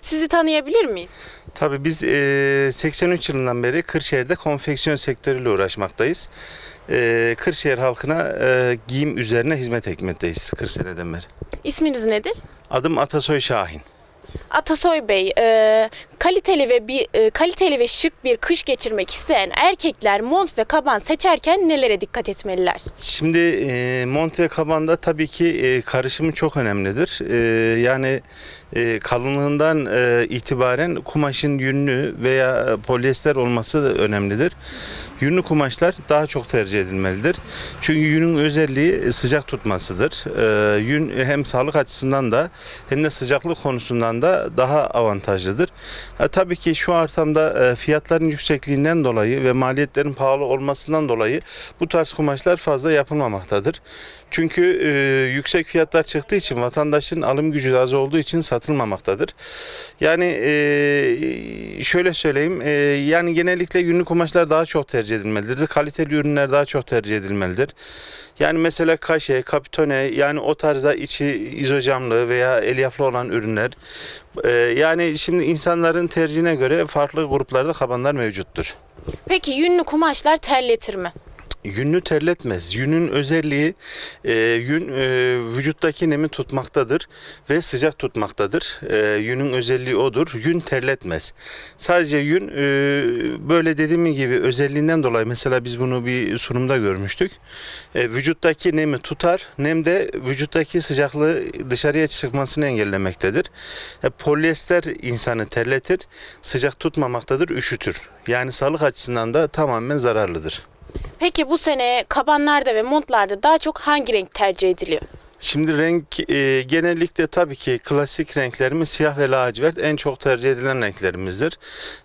Sizi tanıyabilir miyiz? Tabii biz e, 83 yılından beri Kırşehir'de konfeksiyon sektörüyle uğraşmaktayız. E, Kırşehir halkına e, giyim üzerine hizmet etmekteyiz 40 seneden beri. İsminiz nedir? Adım Atasoy Şahin. Atasoy Bey, e, kaliteli ve bir e, kaliteli ve şık bir kış geçirmek isteyen erkekler mont ve kaban seçerken nelere dikkat etmeliler? Şimdi e, mont ve kabanda tabii ki e, karışımı çok önemlidir. E, yani e, kalınlığından e, itibaren kumaşın yünlü veya polyester olması da önemlidir. Yünlü kumaşlar daha çok tercih edilmelidir. Çünkü yünün özelliği sıcak tutmasıdır. E, yün hem sağlık açısından da hem de sıcaklık konusundan da daha avantajlıdır. Ha, tabii ki şu ortamda e, fiyatların yüksekliğinden dolayı ve maliyetlerin pahalı olmasından dolayı bu tarz kumaşlar fazla yapılmamaktadır. Çünkü e, yüksek fiyatlar çıktığı için vatandaşın alım gücü az olduğu için satılmamaktadır. Yani e, şöyle söyleyeyim, e, yani genellikle günlük kumaşlar daha çok tercih edilmelidir. Kaliteli ürünler daha çok tercih edilmelidir. Yani mesela kaşe, kapitone yani o tarzda içi izocamlı veya elyaflı olan ürünler. E, yani şimdi insanların tercihine göre farklı gruplarda kabanlar mevcuttur. Peki yünlü kumaşlar terletir mi? Yünü terletmez. Yünün özelliği e, yün e, vücuttaki nemi tutmaktadır ve sıcak tutmaktadır. E, yünün özelliği odur. Yün terletmez. Sadece yün e, böyle dediğim gibi özelliğinden dolayı mesela biz bunu bir sunumda görmüştük. E, vücuttaki nemi tutar. Nem de vücuttaki sıcaklığı dışarıya çıkmasını engellemektedir. E, polyester insanı terletir. Sıcak tutmamaktadır, üşütür. Yani sağlık açısından da tamamen zararlıdır. Peki bu sene kabanlarda ve montlarda daha çok hangi renk tercih ediliyor? Şimdi renk e, genellikle tabii ki klasik renklerimiz siyah ve lacivert en çok tercih edilen renklerimizdir.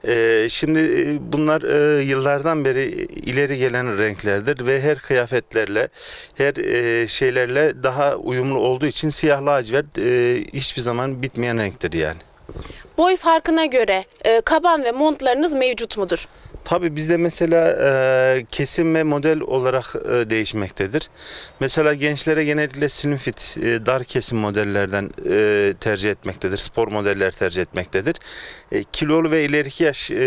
E, şimdi e, bunlar e, yıllardan beri ileri gelen renklerdir ve her kıyafetlerle, her e, şeylerle daha uyumlu olduğu için siyah lacivert e, hiçbir zaman bitmeyen renktir yani. Boy farkına göre e, kaban ve montlarınız mevcut mudur? Tabii bizde mesela e, kesim ve model olarak e, değişmektedir. Mesela gençlere genellikle slim fit, e, dar kesim modellerden e, tercih etmektedir. Spor modeller tercih etmektedir. E, kilolu ve ileriki yaş e,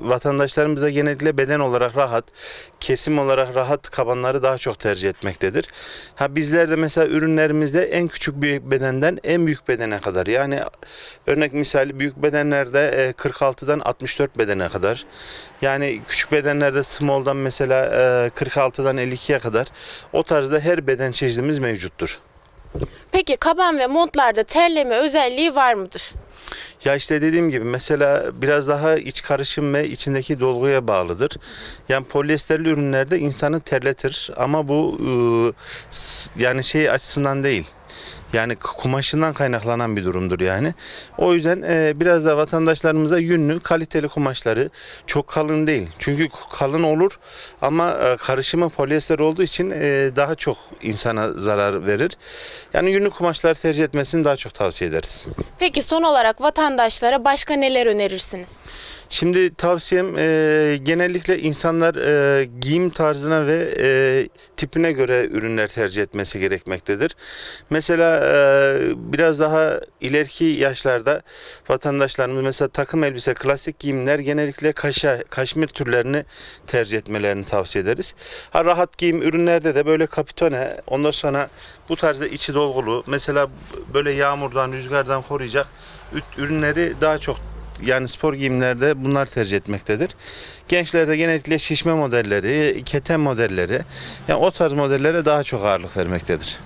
vatandaşlarımız da genellikle beden olarak rahat, kesim olarak rahat kabanları daha çok tercih etmektedir. Ha bizler de mesela ürünlerimizde en küçük bir bedenden en büyük bedene kadar yani örnek misali büyük bedenlerde e, 46'dan 64 bedene kadar yani küçük bedenlerde small'dan mesela e, 46'dan 52'ye kadar o tarzda her beden çeşidimiz mevcuttur. Peki kaban ve montlarda terleme özelliği var mıdır? Ya işte dediğim gibi mesela biraz daha iç karışım ve içindeki dolguya bağlıdır. Yani polyesterli ürünlerde insanı terletir ama bu e, yani şey açısından değil. Yani kumaşından kaynaklanan bir durumdur yani. O yüzden e, biraz da vatandaşlarımıza yünlü, kaliteli kumaşları çok kalın değil. Çünkü kalın olur ama e, karışımı polyester olduğu için e, daha çok insana zarar verir. Yani yünlü kumaşlar tercih etmesini daha çok tavsiye ederiz. Peki son olarak vatandaşlara başka neler önerirsiniz? Şimdi tavsiyem e, genellikle insanlar e, giyim tarzına ve e, tipine göre ürünler tercih etmesi gerekmektedir. Mesela biraz daha ileriki yaşlarda vatandaşlarımız mesela takım elbise, klasik giyimler genellikle kaşa, kaşmir türlerini tercih etmelerini tavsiye ederiz. Ha, rahat giyim ürünlerde de böyle kapitone, ondan sonra bu tarzda içi dolgulu, mesela böyle yağmurdan, rüzgardan koruyacak ürünleri daha çok yani spor giyimlerde bunlar tercih etmektedir. Gençlerde genellikle şişme modelleri, keten modelleri yani o tarz modellere daha çok ağırlık vermektedir.